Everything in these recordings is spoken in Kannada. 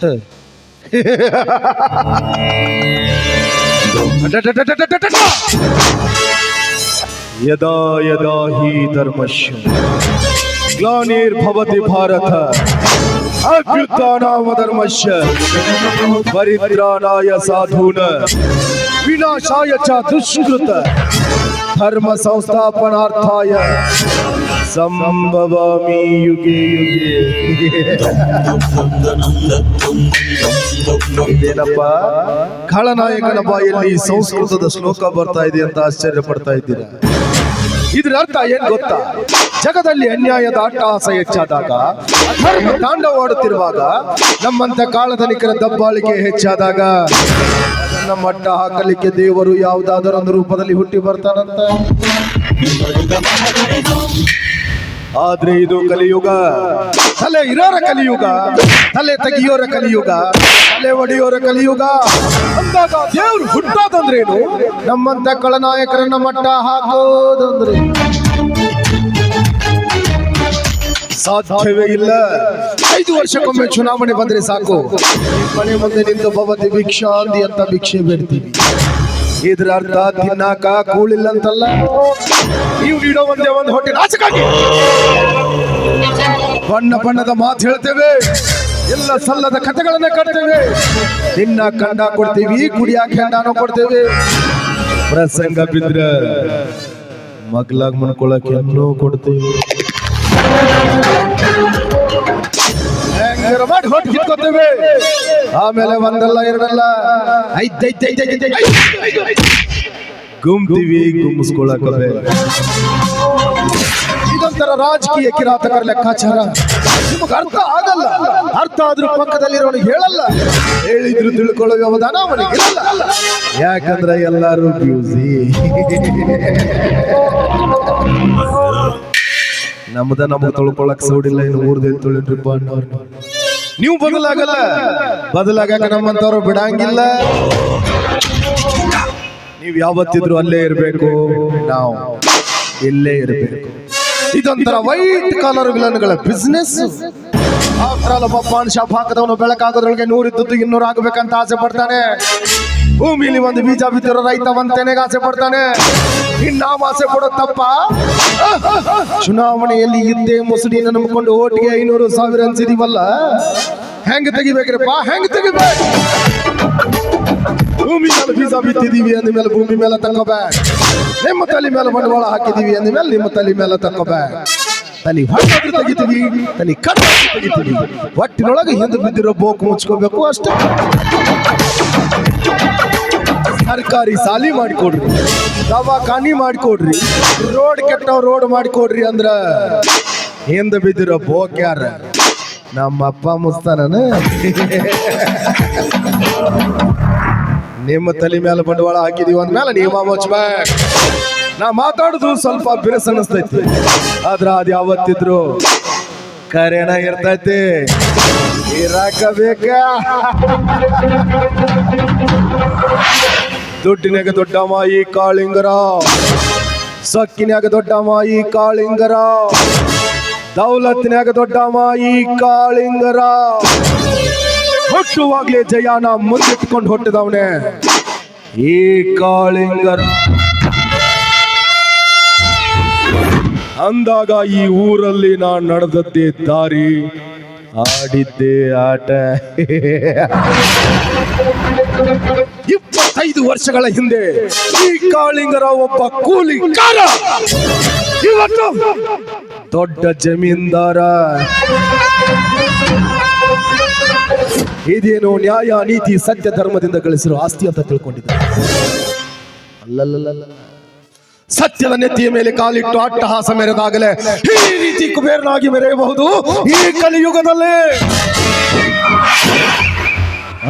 यदा यदा हि धर्मस्य ग्लानिर्भवति भारत। अभ्युत्थानाम धर्मस्य परित्राणाय साधून, विनाशाय च दुष्कृत धर्म संस्थापनार्थाय ಸಂಭವಾಮಿ ಯುಗೆ ಯುಗೆ ಇದೇನಪ್ಪ ಖಳನಾಯಕನ ಬಾಯಲ್ಲಿ ಸಂಸ್ಕೃತದ ಶ್ಲೋಕ ಬರ್ತಾ ಇದೆ ಅಂತ ಆಶ್ಚರ್ಯ ಪಡ್ತಾ ಇದ್ದೀರಾ? ಇದ್ರ ಅರ್ಥ ಏನ್ ಗೊತ್ತಾ? ಜಗದಲ್ಲಿ ಅನ್ಯಾಯದ ಅಟ್ಟಹಾಸ ಹೆಚ್ಚಾದಾಗ ತಾಂಡವಾಡುತ್ತಿರುವಾಗ ನಮ್ಮಂತ ಕಾಳಧನಿಕರ ದಬ್ಬಾಳಿಕೆ ಹೆಚ್ಚಾದಾಗ ಅದನ್ನ ಮಟ್ಟ ಹಾಕಲಿಕ್ಕೆ ದೇವರು ಯಾವುದಾದರೊಂದು ರೂಪದಲ್ಲಿ ಹುಟ್ಟಿ ಬರ್ತಾನಂತ. ಆದ್ರೆ ಇದು ಕಲಿಯುಗ. ತಲೆ ಇರೋರ ಕಲಿಯುಗ. ತಲೆ ತೆಗಿಯೋರ ಕಲಿಯುಗ. ತಲೆ ಒಡೆಯೋರ ಕಲಿಯುಗ. ಅಂದಾಗ ದೇವ್ರು ಹುಟ್ಟೋದಂದ್ರೇನು? ನಮ್ಮಂತ ಕಳನಾಯಕರನ್ನ ಮಟ್ಟ ಹಾಕೋದಂದ್ರೆ. ಸಾಧ್ಯವೇ ಇಲ್ಲ. ಐದು ವರ್ಷಕ್ಕೊಮ್ಮೆ ಚುನಾವಣೆ ಬಂದ್ರೆ ಸಾಕು. ಮನೆ ಮುಂದೆ ನಿಂತು ಭವತಿ ಭಿಕ್ಷಾಂತಿ ಅಂತ ಭಿಕ್ಷೆ ಬಿಡ್ತೀವಿ. ಇದ್ರ ಅರ್ಥ ತಿನ್ನಾಕ ಕೂಳಿಲ್ಲ ಅಂತಲ್ಲ ನೀವು ನೀಡೋ ಒಂದೇ ಒಂದು ಹೊಟ್ಟೆ ನಾಚಕಾಗಿ. ಬಣ್ಣ ಬಣ್ಣದ ಮಾತು ಹೇಳ್ತೇವೆ. ಎಲ್ಲ ಸಲ್ಲದ ಕಥೆಗಳನ್ನ ಕಟ್ತೇವೆ. ನಿನ್ನ ಕಂಡ ಕೊಡ್ತೀವಿ ಕುಡಿಯಾಕ ಹೆಂಡಾನು ಕೊಡ್ತೇವೆ. ಪ್ರಸಂಗ ಬಿದ್ರ ಮಗ್ಲಾಗ್ ಮಣ್ಕೊಳಕ್ ಎಲ್ಲೂ ಕೊಡ್ತೇವೆ. ಹೆಂಗಾರ ಮಾಡಿ ಹೊಟ್ಟು ಕಿತ್ಕೊತೇವೆ ಆಮೇಲೆ ಒಂದಲ್ಲ ಎರಡಲ್ಲ. ಗುಂಪಿವಿ ಗುಮ್ತೀವಿ ಗುಮ್ಮಿಸ್ಕೊಳಕವೆ ಇದೊಂಥರ ರಾಜಕೀಯ ಕಿರಾತಕರ ಲೆಕ್ಕಾಚಾರ. ನಿಮಗೆ ಅರ್ಥ ಆಗಲ್ಲ. ಅರ್ಥ ಆದ್ರೂ ಪಕ್ಕದಲ್ಲಿರೋನಿಗೆ ಹೇಳಲ್ಲ. ಹೇಳಿದ್ರು ತಿಳ್ಕೊಳ್ಳೋ ವ್ಯವಧಾನ ಅವನಿಗೆ ಯಾಕಂದ್ರೆ ಎಲ್ಲರೂ ಬ್ಯೂಸಿ. ನಮ್ದ ನಮ್ಗೆ ತೊಳ್ಕೊಳಕ್ ಸೌಡಿಲ್ಲ ಇನ್ನು ಊರ್ದೇನು ತೊಳಿಟ್ರಿಪ್ಪ ಅನ್ನೋರ್ನ ನೀವು ಬದಲಾಗಲ್ಲ. ಬದಲಾಗಕ್ಕೆ ನಮ್ಮಂತವ್ರು ಬಿಡಂಗಿಲ್ಲ. ನೀವು ಯಾವತ್ತಿದ್ರು ಅಲ್ಲೇ ಇರಬೇಕು. ನಾವು ಇಲ್ಲೇ ಇರಬೇಕು. ಇದೊಂಥರ ವೈಟ್ ಕಾಲರ್ ವಿಲನ್ಗಳ ಬಿಸ್ನೆಸ್ ಆಫ್ಟರ್ ಒಬ್ಬ ಪಾನ್ ಶಾಪ್ ಹಾಕದವನು ಬೆಳಕಾಗೋದ್ರೊಳಗೆ ನೂರಿದ್ದದ್ದು ಇನ್ನೂರು ಆಗ್ಬೇಕಂತ ಆಸೆ ಪಡ್ತಾನೆ. ಭೂಮಿಲಿ ಒಂದು ಬೀಜ ಬಿದ್ದಿರೋ ರೈತ ಒಂದ್ ತೆನೆಗೆ ಆಸೆ ಪಡ್ತಾನೆ. ಇನ್ನಾಮ ಆಸೆ ಪಡೋದ್ ತಪ್ಪ? ಚುನಾವಣೆಯಲ್ಲಿ ಇದ್ದೇ ಮುಸುಡಿನ ನಂಬಿಕೊಂಡು ಓಟಿಗೆ ಐನೂರು ಸಾವಿರ ಅನ್ಸಿದೀವಲ್ಲ? ಹೆಂಗ್ ತೆಗಿಬೇಕ್ರಪ್ಪ ಹೆಂಗ್ ತೆಗಿಬೇಕು? ಭೂಮಿ ಮೇಲೆ ಬೀಜ ಬಿತ್ತಿದೀವಿ ಅಂದ ಮೇಲೆ ಭೂಮಿ ಮೇಲೆ ತಕ್ಕೋಬೇಕ್. ನಿಮ್ಮ ತಲೆ ಮೇಲೆ ಬಂಡವಾಳ ಹಾಕಿದೀವಿ ಅಂದ ಮೇಲೆ ನಿಮ್ಮ ತಲೆ ಮೇಲೆ ತಕ್ಕೋಬೇಕ್. ತಲೆ ಹೊಟ್ಟಾದ್ರೂ ತೆಗಿತೀವಿ, ತಲೆ ಕಟ್ಟಾದ್ರೂ ತೆಗಿತೀವಿ. ಹೊಟ್ಟಿನೊಳಗೆ ಹಿಂದೆ ಬಿದ್ದಿರೋ ಬೋಕು ಮುಚ್ಕೋಬೇಕು ಅಷ್ಟೇ. ಸರ್ಕಾರಿ ಸಾಲಿ ಮಾಡಿಕೊಡ್ರಿ, ದವಾಖಾನಿ ಮಾಡಿಕೊಡ್ರಿ, ರೋಡ್ ಕೆಟ್ಟವ್ ರೋಡ್ ಮಾಡಿಕೊಡ್ರಿ ಅಂದ್ರ ಹಿಂದೆ ಬಿದ್ದಿರೋ ಬೋಕ್ಯಾರ ನಮ್ಮ ಅಪ್ಪ ಮುಸ್ತಾನ ನಿಮ್ಮ ತಲೆ ಮೇಲೆ ಬಂಡವಾಳ ಹಾಕಿದೀವಿ ಅಂದ್ಮೇಲೆ ನೀವ ಮುಚ್ಬೇಕು ನಾ ಮಾತಾಡುದು ಸ್ವಲ್ಪ ಬಿರುಸ ಅನಿಸ್ತೈತಿ, ಆದ್ರ ಅದ್ ಯಾವತ್ತಿದ್ರು ಕರೆಣ ಇರ್ತೈತಿ. ಇರಾಕ ಬೇಕಾ ದುಡ್ಡಿನಾಗ ದೊಡ್ಡ ಮಾಯಿ ಕಾಳಿಂಗರ. ಸಕ್ಕಿನಾಗ ದೊಡ್ಡ ಮಾಯಿ ಕಾಳಿಂಗರ. ದೌಲತ್ತಿನಾಗ ದೊಡ್ಡ ಮಾಯಿ ಕಾಳಿಂಗರ. ಹುಟ್ಟುವಾಗ್ಲೇ ಜಯಾನ ಮುಂದಿಟ್ಕೊಂಡು ಹೊಟ್ಟಿದವನೆ ಈ ಕಾಳಿಂಗರ. ಅಂದಾಗ ಈ ಊರಲ್ಲಿ ನಾ ನಡೆದದ್ದೇ ದಾರಿ. ಆಡಿದ್ದೆ ಆಟ. ಇಪ್ಪತ್ತೈದು ವರ್ಷಗಳ ಹಿಂದೆ ಈ ಕಾಳಿಂಗರ ಒಬ್ಬ ಕೂಲಿಕಾರ. ಇವತ್ತು ದೊಡ್ಡ ಜಮೀನ್ದಾರ. ಇದೇನು ನ್ಯಾಯ ನೀತಿ ಸತ್ಯ ಧರ್ಮದಿಂದ ಗಳಿಸಿರೋ ಆಸ್ತಿ ಅಂತ ತಿಳ್ಕೊಂಡಿದ್ದಾರೆ. ಅಲ್ಲಲ್ಲಲ್ಲ ಸತ್ಯದ ನೆತ್ತಿಯ ಮೇಲೆ ಕಾಲಿಟ್ಟು ಅಟ್ಟಹಾಸ ಮೆರೆದಾಗಲೇ ಈ ರೀತಿ ಕುಬೇರನಾಗಿ ಮೆರೆಯಬಹುದು ಈ ಕಲಿಯುಗದಲ್ಲಿ.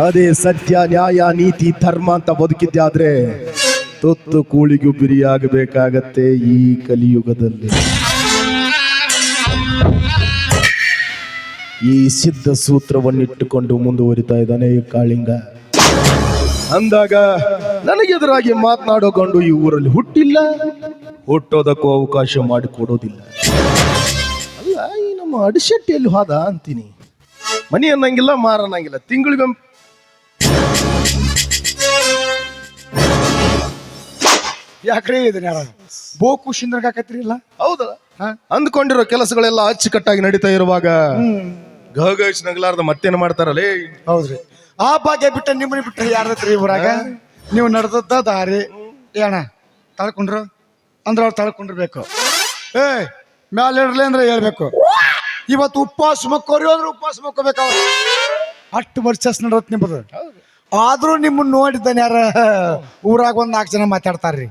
ಅದೇ ಸತ್ಯ, ನ್ಯಾಯ, ನೀತಿ, ಧರ್ಮ ಅಂತ ಬದುಕಿದ್ದೆ ಆದ್ರೆ ತುತ್ತು ಕೂಳಿಗೂ ಬಿರಿಯಾಗಬೇಕಾಗತ್ತೆ ಈ ಕಲಿಯುಗದಲ್ಲಿ. ಈ ಸಿದ್ಧ ಸೂತ್ರವನ್ನಿಟ್ಟುಕೊಂಡು ಮುಂದುವರಿತಾ ಇದ್ದಾನೆ ಈ ಕಾಳಿಂಗ. ಅಂದಾಗ ನನಗೆದುರಾಗಿ ಮಾತನಾಡೋ ಗಂಡು ಈ ಊರಲ್ಲಿ ಹುಟ್ಟಿಲ್ಲ ಹುಟ್ಟೋದಕ್ಕೂ ಅವಕಾಶ ಮಾಡಿಕೊಡೋದಿಲ್ಲ ಅಲ್ಲ ಈ ನಮ್ಮ ಅಡಿಶೆಟ್ಟಿಯಲ್ಲಿ ಹೋದ ಅಂತೀನಿ. ಮನಿ ಅನ್ನಂಗಿಲ್ಲ ಮಾರ ಅನ್ನಂಗಿಲ್ಲ ತಿಂಗಳಿಗೊಮ್ಮೆ ಯಾಕ್ರಿ ಇದನ್ನ ಯಾರ? ಬೋ ಖುಷಿ ಹಾಕತ್ರಿ ಇಲ್ಲ ಹೌದಲ್ಲ? ಅಂದ್ಕೊಂಡಿರೋ ಕೆಲಸಗಳೆಲ್ಲ ಅಚ್ಚುಕಟ್ಟಾಗಿ ನಡೀತಾ ಇರುವಾಗ ಗಹಗಹಿಸಿ ನಗಲಾರ್ದ ಮತ್ತೇನು ಮಾಡ್ತಾರಲ್ಲೇ ಹೌದ್ರಿ. ಆ ಭಾಗ್ಯ ಬಿಟ್ಟ ನಿಮ್ಮನೆ ಬಿಟ್ಟರೆ ಯಾರತ್ರಿ ಊರಾಗ? ನೀವು ನಡೆದದ್ದ ದಾರಿ. ಏ ಅಣ್ಣ ತಳ್ಕೊಂಡ್ರು? ಅಂದ್ರೆ ಅವ್ರು ತಳ್ಕೊಂಡಿರ್ಬೇಕು. ಏ ಮ್ಯಾಲೆ ಇರ್ಲಿ ಅಂದ್ರೆ ಹೇಳ್ಬೇಕು. ಇವತ್ತು ಉಪವಾಸ ಮಕ್ಕೋರಿ ಅಂದ್ರೆ ಉಪವಾಸ ಮಕ್ಕೋಬೇಕು ಅವ್ರು. ಅಷ್ಟು ವರ್ಚಸ್ ನಡತ್ ನಿಮ್ಮದು ಆದ್ರೂ ನಿಮ್ಮನ್ನ ನೋಡಿದ್ದಾನೆ ಯಾರ? ಊರಾಗ ಒಂದ್ ನಾಲ್ಕು ಜನ ಮಾತಾಡ್ತಾರ್ರಿ.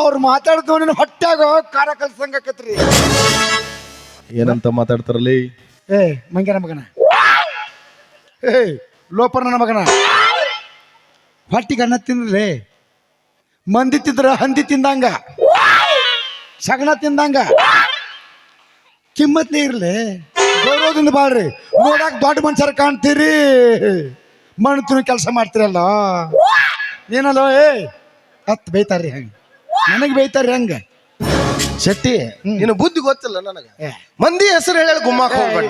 ಅವ್ರು ಮಾತಾಡಿದ್ ನೋಡಿ ಹೊಟ್ಟಾಗ ಕಾರ ಕಲ್ಸಂಗಕತ್ರಿ ಏನಂತ ಮಾತಾಡ್ತಾರಲ್ಲಿ? ಏ ಮಂಗ್ಯನ ಮಗನ? ಏ ಲೋಪರ್ನ ಮಗನ? ಹೊಟ್ಟಿಗೆ ಅನ್ನ ತಿಂದ್ರಿ ಮಂದಿ ತಿಂದ್ರ ಹಂದಿ ತಿಂದಂಗ. ಸಗಣ ತಿಂದಂಗ. ಕಿಮ್ಮತ್ನೇ ಇರ್ಲಿ? ಗೌರವದಿಂದ ಬಾಳ್ರಿ. ನೋಡಕ್ ದೊಡ್ಡ ಮನುಷ್ಯರ ಕಾಣ್ತೀರಿ. ಮಣ್ಣು ತಿನ್ನು ಕೆಲಸ ಮಾಡ್ತೀರಲ್ಲ? ಏನಲ್ಲ ಏ ಹತ್ತು ಬೈತಾರ್ರಿ ಹಂಗ. ನನಗೆ ಬೈತಾರ್ರಿ ಹಂಗ. ಶೆಟ್ಟಿ ನಿನ್ನ ಬುದ್ಧಿ ಗೊತ್ತಿಲ್ಲ ನನಗೆ. ಮಂದಿ ಹೆಸರು ಹೇಳಿ ಗುಮ್ಮಾಕ್ ಹೋಗ್ಬೇಡ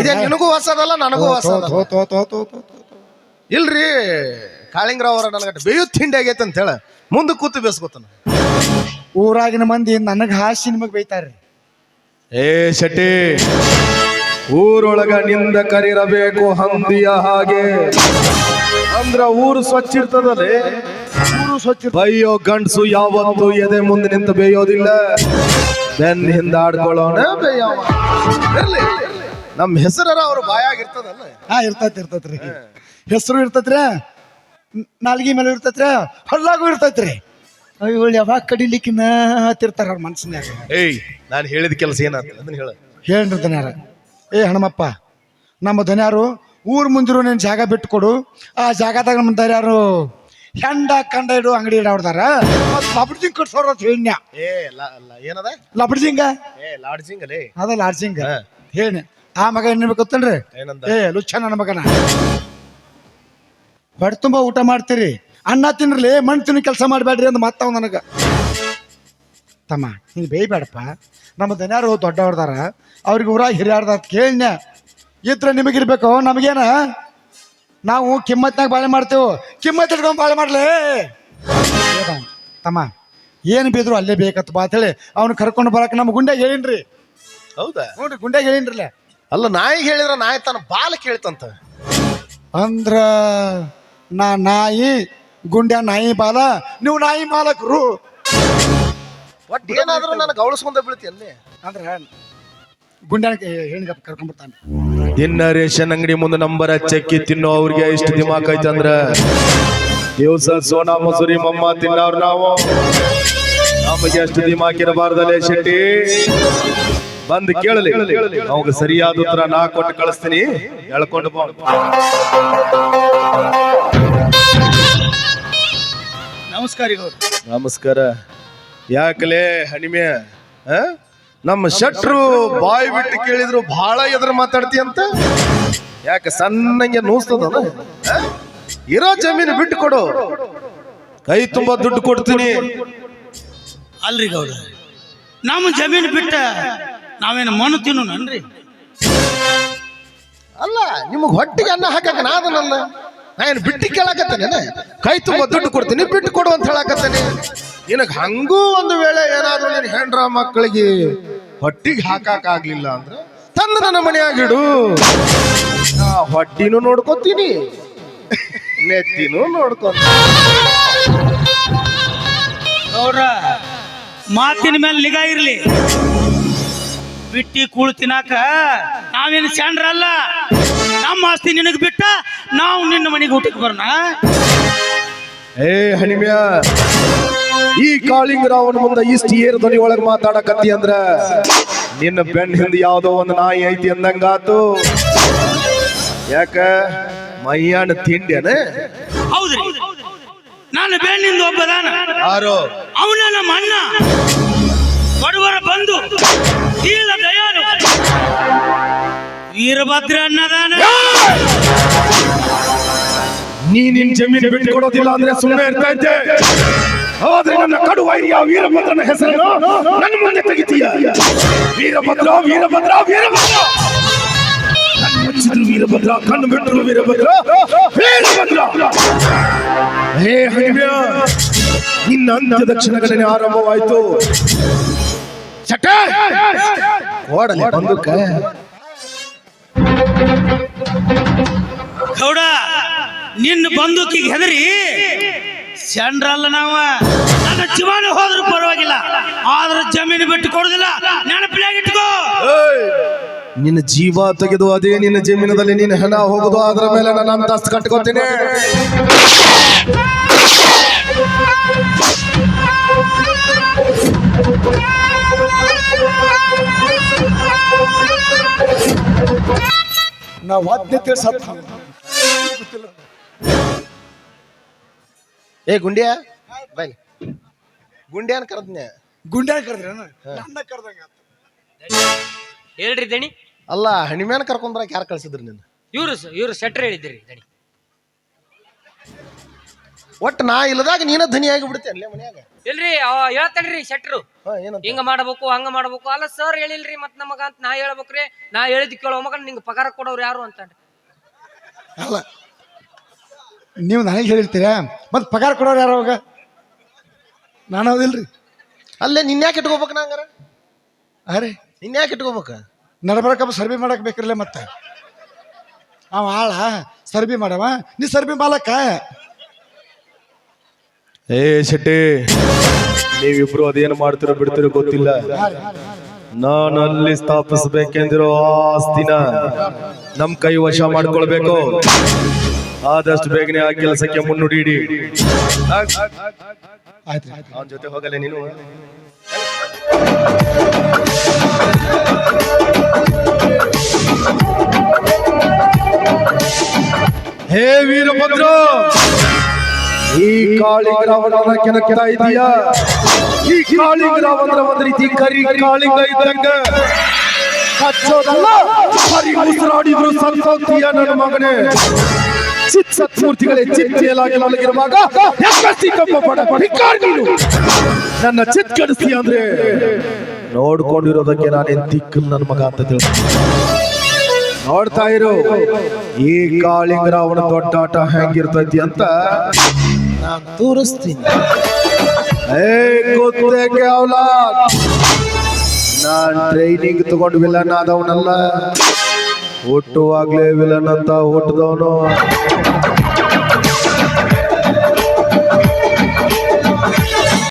ಇದೇ ನಿನಗೂ. ಹೊಸದಲ್ಲ ನನಗೂ ಹೊಸ. ಇಲ್ರಿ. ಕಾಳಿಂಗರಾವ್ ಅವರ ನನಗೆ ಬೇಯು ತಿಂಡಿ ಆಗೈತೆ ಅಂತ ಹೇಳ. ಮುಂದೆ ಕೂತು ಬೇಸ್ಕೊತಾನ. ಊರಾಗಿನ ಮಂದಿ ನನಗೆ ಹಾಸಿ ನಿಮಗೆ ಬೈತಾರ್ರಿ ಏ ಶೆಟ್ಟಿ ಊರೊಳಗ ನಿಂದ ಕರಿರಬೇಕು ಹಂದಿಯ ಹಾಗೆ. ಅಂದ್ರ ಊರು ಸ್ವಚ್ಛ ಇರ್ತದಲ್ಲಿ? ಊರು ಸ್ವಚ್ಛ ಬೈಯೋ ಗಂಡ್ಸು ಯಾವತ್ತು ಎದೆ ಮುಂದೆ ನಿಂತು ಬೇಯೋದಿಲ್ಲ. ಬೆನ್ ಹಿಂದ ಆಡ್ಕೊಳ್ಳೋಣ. ಬೇಯವ ಇರ್ಲಿ, ನಮ್ಮ ನಮ್ ಹೆಸರರ ಅವ್ರ ಬಾಯಾಗಿರ್ತದಲ್ಲ ಹಾ ಇರ್ತೈತಿ ಇರ್ತೈತ್ರಿ ಹೆಸರು ಇರ್ತೈತ್ರಿ. ನಾಲ್ಗಿ ಮೇಲೆ ಇರ್ತೈತ್ರಿ ಹಲ್ಲಾಗೂ ಇರ್ತೈತ್ರಿ. ಅಯ್ಯೋ ಯಾವಾಗ ಕಡಿಲಿಕ್ಕಿನ ಹತ್ತಿರ್ತಾರ ಅವ್ರ ಮನ್ಸಿನ್ಯಾಗ. ಏಯ್ ನಾನು ಹೇಳಿದ ಕೆಲಸ ಏನಾಗ್ತದೆ ಅದನ್ನ ಹೇಳ. ಹೇಳ್ರಿ ದನ್ಯಾರ. ಏ ಹಣಮಪ್ಪ ನಮ್ಮ ದನ್ಯಾರು ಊರ್ ಮುಂದಿರೋ ನೀನು ಜಾಗ ಬಿಟ್ಟು ಕೊಡು ಆ ಜಾಗದಾಗ ನಮ್ಮ ದನ್ಯಾರು ಹೆಂಡ ಕಂಡ ಇಡು ಅಂಗಡಿ ಇಡಾಡ್ದಾರ. ಮತ್ತು ಲಬಡ್ಜಿಂಗ್ ಕಟ್ಸೋರ ಹೇಳ್ನ್ಯ. ಏ ಲ- ಲ- ಏನದ? ಲಬಡ್ಜಿಂಗ? ಏ ಲಾಡ್ಜಿಂಗ್ ಅದ ಲಾಡ್ಜಿಂಗ್. ಹೇಳಿ ಆ ಮಗ ಏನ್ ಗೊತ್ತೇನ್ರಿ? ಏನಂದ? ಏ ಲುಚ್ಚ ನನ್ನ ಮಗನ. ಹೊಟ್ಟೆ ತುಂಬ ಊಟ ಮಾಡ್ತೀರಿ. ಅನ್ನ ತಿನ್ರಲಿ ಮಣ್ಣು ತಿನ್ನ ಕೆಲಸ ಮಾಡಬೇಡ್ರಿ ಅಂತ ಮತ್ತವ ನನಗೆ. ತಮ್ಮ ಹಿಂಗೆ ಬೇಯ್ಬೇಡಪ್ಪ ನಮ್ಮ ದನ್ಯಾರು ದೊಡ್ಡವ್ರದಾರ. ಅವ್ರಿಗೆ ಊರಾಗ ಹಿರಿಯಾರ್ದ ಕೇಳ್ನ. ಇದ್ರೆ ನಿಮಗಿರ್ಬೇಕು? ನಮಗೇನ? ನಾವು ಕಿಮ್ಮತ್ನಾಗ ಬಾಳೆ ಮಾಡ್ತೇವೆ. ಕಿಮ್ಮತ್ ಇಟ್ಕೊಂಡು ಬಾಳೆ ಮಾಡಲೇ. ತಮ್ಮ ಏನು ಬಿದ್ರು ಅಲ್ಲೇ ಬೇಕತ್ ಬಾ ಅಂತೇಳಿ ಅವ್ನು ಕರ್ಕೊಂಡು ಬರಕ್ಕೆ ನಮ್ಮ ಗುಂಡ್ಯಾಗ ಹೇಳಿನ್ರಿ. ಹೌದಾ? ನೋಡ್ರಿ ಗುಂಡ್ಯಾಗ ಹೇಳಿನ್ರಲ್ಲ. ಅಲ್ಲ ನಾಯಿ ಹೇಳಿದ್ರ ನಾಯಿ ತನ್ನ ಬಾಲ ಕೇಳ್ತಂತ. ಅಂದ್ರ ನಾ ನಾಯಿ ಗುಂಡ ನಾಯಿ ಬಾಲ ನೀವು ನಾಯಿ ಮಾಲಕರು. ಒಟ್ಟು ಏನಾದ್ರೂ ನನಗೆ ಅವಳಿಸ್ಕೊಂಡ ಬೀಳ್ತಿ ಅಲ್ಲಿ? ಅಂದ್ರ ಗುಂಡ್ಯಾನ ದಿನ ರೇಷನ್ ಅಂಗಡಿ ಮುಂದೆ ನಂಬರ್ ಹಚ್ಚಕ್ಕಿ ತಿನ್ನೋ ಅವ್ರಿಗೆ ಎಷ್ಟು ದಿಮಾಕ್ ಅಂದ್ರ? ದಿವಸ ಸೋನಾ ಮಸೂರಿ ಮಮ್ಮ ತಿನ್ನೋರು ನಾವು. ನಮಗೆ ಎಷ್ಟು ದಿಮಾಕ್ ಇರಬಾರ್ದಲ್ಲೇ ಶೆಟ್ಟಿ. ಬಂದು ಕೇಳಲಿ. ಅವಾಗ ಸರಿಯಾದ ಉತ್ತರ ನಾ ಕೊಟ್ಟು ಕಳಿಸ್ತೀನಿ. ಹೇಳ್ಕೊಂಡು ಬಾ. ನಮಸ್ಕಾರ ನಮಸ್ಕಾರ. ಯಾಕಲೇ ಹಣಿಮೆ? ನಮ್ಮ ಶಟ್ರು ಬಾಯಿ ಬಿಟ್ಟು ಕೇಳಿದ್ರು ಬಹಳ ಎದುರು ಮಾತಾಡ್ತಿ ಅಂತ? ಯಾಕೆ ಸಣ್ಣಂಗೆ ನೂಸ್ತದ ಇರೋ ಜಮೀನು ಬಿಟ್ಟು ಕೊಡು. ಕೈ ತುಂಬಾ ದುಡ್ಡು ಕೊಡ್ತೀನಿ. ಅಲ್ರಿ ಗೌಡ ನಮ್ಮ ಜಮೀನು ಬಿಟ್ಟ ನಾವೇನು ಮಣ್ಣು ತಿನ್ನೋಣನ್ರಿ ಅಲ್ಲ ನಿಮಗೆ ಹೊಟ್ಟಿಗೆ ಅನ್ನ ಹಾಕಕ ನಾದನಲ್ಲ ನಾ ಏನು ಬಿಟ್ಟು ಕೇಳಾಕತ್ತೇನೆ ಕೈ ತುಂಬ ದುಡ್ಡು ಕೊಡ್ತೀನಿ ಬಿಟ್ಟು ಕೊಡು ಅಂತ ಹೇಳಾಕತ್ತೇನೆ. ನಿನಗೆ ಹಂಗೂ ಒಂದು ವೇಳೆ ಏನಾದ್ರೂ ನಿನ್ ಹೆಂಡ್ರ ಮಕ್ಕಳಿಗೆ ಹೊಟ್ಟಿಗೆ ಹಾಕಾಕಾಗ್ಲಿಲ್ಲ ಅಂದ್ರೆ ತಂದು ನನ್ನ ಮನೆಯಾಗಿಡು ನಾ ಹೊಟ್ಟಿನೂ ನೋಡ್ಕೋತೀನಿ ನೆತ್ತಿನೂ ನೋಡ್ಕೋತೀನಿ. ಮಾತಿನ ಮೇಲೆ ನಿಗಾ ಇರ್ಲಿ. ಬಿಟ್ಟಿ ಕೂಳು ತಿನ್ನಾಕ ನಾವೇನು ಚಂಡ್ರಲ್ಲ ನಮ್ಮ ಆಸ್ತಿ ನಿನಗೆ ಬಿಟ್ಟ ನಾವು ನಿನ್ನ ಮನೆಗೆ ಊಟಕ್ಕೆ ಬರೋಣ. ಏ ಹಣಿಮ್ಯ ಈ ಕಾಳಿಂಗರಾವನ ಮುಂದೆ ಇಷ್ಟು ಏರು ಧ್ವನಿ ಒಳಗೆ ಮಾತಾಡಕತ್ತಿ ಅಂದ್ರ ನಿನ್ನ ಬೆನ್ ಹಿಂದೆ ಯಾವುದೋ ಒಂದು ನಾಯಿ ಐತಿ ಅಂದಂಗಾತು. ಯಾಕ? ಮೈಯಾಣ ತಿಂಡ್ಯನ? ಹೌದ್ರಿ. ನಾನು ಬೆನ್ನಿಂದ ಒಬ್ಬದಾನ ಯಾರು? ಅವನ ನಮ್ಮ ಅಣ್ಣ. ವೀರಭದ್ರ ಅನ್ನದಾನ. ನೀ ನಿನ್ ಜಮೀನು ಬಿಟ್ಟು ಕೊಡೋದಿಲ್ಲ ಅಂದ್ರೆ ಸುಮ್ಮನೆ ಇರ್ತಾ ಇದ್ದೆ. ಆದ್ರೆ ನನ್ನ ಕಡು ವೈರಿಯ ವೀರಭದ್ರನ ಹೆಸರನ್ನು ನನ್ನ ಮುಂದೆ ತೆಗಿತೀಯ? ವೀರಭದ್ರ ವೀರಭದ್ರ ವೀರಭದ್ರ! ನನ್ನ ಮುಚ್ಚಿ ವೀರಭದ್ರ ಕಣ್ಣು ಬಿಟ್ಟರು ವೀರಭದ್ರ. ವೀರಭದ್ರ! ಹೇ ಹಣಿಮ್ಯ ನಿನ್ನ ಅಂತ್ಯದ ಕ್ಷಣಗಳೇ ಆರಂಭವಾಯಿತು. ಚಟ! ಓಡಲಿ ಬಂದೂಕ. ಗೌಡ, ನಿನ್ನ ಬಂದೂಕಿಗೆ ಹೆದರಿ? ಚಂಡ್ರಲ್ಲ ನಾವ. ನನ್ನ ಜೀವನ ಹೋದ್ರೂ ಪರವಾಗಿಲ್ಲ. ಆದ್ರೆ ಜಮೀನು ಬಿಟ್ಟು ಕೊಡುದಿಲ್ಲ. ನೆನಪಿನಾಗ ಇಟ್ಕೋ. ನಿನ್ನ ಜೀವ ತೆಗೆದು ಅದೇ ನಿನ್ನ ಜಮೀನದಲ್ಲಿ ನೀನು ಹೆಣ ಹೋಗುದು, ಅದರ ಮೇಲೆ ನಾನು ಅಂತಸ್ತು ಕಟ್ಕೋತೀನಿ. ನಾವು ವಾದ್ಯ ತಿಳ್ಸತ್ತ ಏ ಗುಂಡ್ಯಾ? ಬೈ ಗುಂಡ್ಯಾನ್ ಕರೆದ್ನೆ. ಗುಂಡ್ಯಾ ಕರೆದ್ರೆ ನನ್ನ ಕರೆದಂಗ ಹೇಳ್ರಿ ದಣಿ. ಅಲ್ಲ ಹಣಿಮ್ಯಾನ್ ಕರ್ಕೊಂಡ್ ಬರಕ್ ಯಾರು ಕಳ್ಸಿದ್ರಿ ನಿನ್ನ? ಇವ್ರು ಇವ್ರು ಶೆಟ್ರ್ ಹೇಳಿದ್ರಿ ದಣಿ. ಒಟ್ಟು ನಾ ಇಲ್ಲದಾಗ ನೀನ ಧನಿಯಾಗಿ ಬಿಡ್ತೇನೆ ಅಲ್ಲೇ ಮನ್ಯಾಗ. ಇಲ್ರಿ ಅವ ಹೇಳ್ತಾನ್ರಿ ಶೆಟ್ರು. ಹಾ ಏನಂತ? ಹಿಂಗ ಮಾಡಬೇಕು ಹಂಗ ಮಾಡಬೇಕು. ಅಲ್ಲ ಸರ್ ಹೇಳಿಲ್ರಿ ಮತ್ ನಮಗ ಅಂತ ನಾ ಹೇಳ್ಬೇಕ್ರಿ. ನಾ ಹೇಳಿದ್ ಕೇಳೋ ಮಗ ನಿಂಗೆ ಪಗಾರ ಕೊಡೋರು ಯಾರು ಅಂತ ಅಲ್ಲ ನೀವು ನನಗೆ ಹೇಳಿರ್ತೀರಾ? ಮತ್ತೆ ಪಗಾರ ಕೊಡೋರು ಯಾರು ಅವಾಗ? ನಾನು ಹೌದಿಲ್ರಿ. ಅಲ್ಲೇ ನಿನ್ಯಾಕೆ ಇಟ್ಕೋಬೇಕು ನಾ ಹಂಗಾರ? ಅರೆ ನಿನ್ಯಾಕೆ ಇಟ್ಕೋಬೇಕು? ನಡಬರಕ ಸರ್ವೆ ಮಾಡಕ್ ಬೇಕ್ರಲ್ಲೇ ಮತ್ತೆ. ಅವ ಆಳ ಸರ್ವೆ ಮಾಡವ. ನೀ ಸರ್ವೆ ಮಾಲಕ್ಕ ಏ ಶೆಟ್ಟಿ ನೀವಿಬ್ರು ಅದೇನು ಮಾಡ್ತಿರೋ ಬಿಡ್ತಿರೋ ಗೊತ್ತಿಲ್ಲ. ನಾನು ಅಲ್ಲಿ ಸ್ಥಾಪಿಸಬೇಕೆಂದಿರೋ ಆಸ್ತಿನ ನಮ್ ಕೈ ವಶ ಮಾಡ್ಕೊಳ್ಬೇಕು. ಆದಷ್ಟು ಬೇಗನೆ ಆ ಕೆಲಸಕ್ಕೆ ಮುನ್ನುಡಿಡಿ ಅವನ ಜೊತೆ ಹೋಗಲ್ಲ ನೀನು? ಹೇ ವೀರಭದ್ರ! ಈ ಕಾಳಿಂಗ್ರಾವನ ಕೆಣಕ್ತಾ ಇದೀಯಾ? ಈ ಕಾಳಿಂಗ್ರಾವಂದ್ರ ಒಂದ್ ರೀತಿ ಕರಿ ಕಾಳಿಂಗ ಇದ್ದಂಗ ಹಚ್ಚೋದಲ್ಲ? ಹರಿ ಉಸಿರಾಡಿದ್ರು ಸತ್ತೋಗ್ತೀಯ ನನ್ನ ಮಗನೇ. ಚಿತ್ ಸತ್ಮೂರ್ತಿಗಳೇ ಚಿತ್ತೇಲಾಗಿ ಮಲಗಿರುವಾಗ ಎಕ್ಕಸ್ತಿ ಕಪ್ಪ ಪಡ ನೀನು. ನನ್ನ ಚಿತ್ ಕಡಿಸ್ತೀಯ ಅಂದ್ರೆ ನೋಡ್ಕೊಂಡಿರೋದಕ್ಕೆ ನಾನೇನ್ ದಿಕ್ಕು ನನ್ನ ಮಗ ಅಂತ ತಿಳ್ಕ ನೋಡ್ತಾ ಇರು. ಈ ದೊಡ್ಡ ದೊಡ್ಡಾಟ ಹೆಂಗಿರ್ತೈತಿ ಅಂತ ನಾನು ತೋರಿಸ್ತೀನಿ. ಏ ಗೊತ್ತೇ ಕೇವಲ. ನಾನು ಟ್ರೈನಿಂಗ್ ತಗೊಂಡು ವಿಲನ್ ಆದವನಲ್ಲ. ಹುಟ್ಟುವಾಗ್ಲೇ ವಿಲನ್ ಅಂತ ಹುಟ್ಟಿದವನು